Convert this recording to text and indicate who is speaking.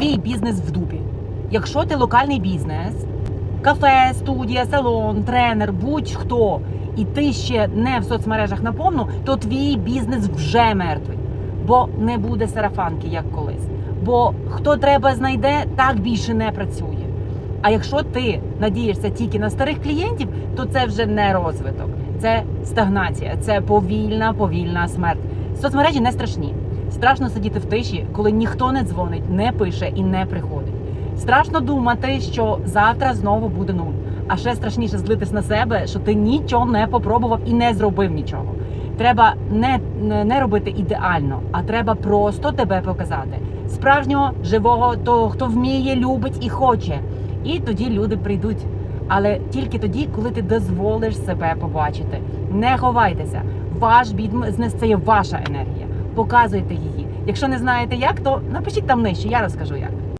Speaker 1: твій бізнес в дупі. Якщо ти локальний бізнес, кафе, студія, салон, тренер, будь-хто, і ти ще не в соцмережах наповну, то твій бізнес вже мертвий. Бо не буде сарафанки, як колись. Бо хто треба знайде, так більше не працює. А якщо ти надієшся тільки на старих клієнтів, то це вже не розвиток, це стагнація, це повільна, повільна смерть. Соцмережі не страшні. Страшно сидіти в тиші, коли ніхто не дзвонить, не пише і не приходить. Страшно думати, що завтра знову буде нуль. А ще страшніше злитись на себе, що ти нічого не попробував і не зробив нічого. Треба не, не, робити ідеально, а треба просто тебе показати. Справжнього живого, того, хто вміє, любить і хоче. І тоді люди прийдуть. Але тільки тоді, коли ти дозволиш себе побачити. Не ховайтеся. Ваш бізнес це є ваша енергія. Показуйте її. Якщо не знаєте як, то напишіть там нижче, я розкажу як.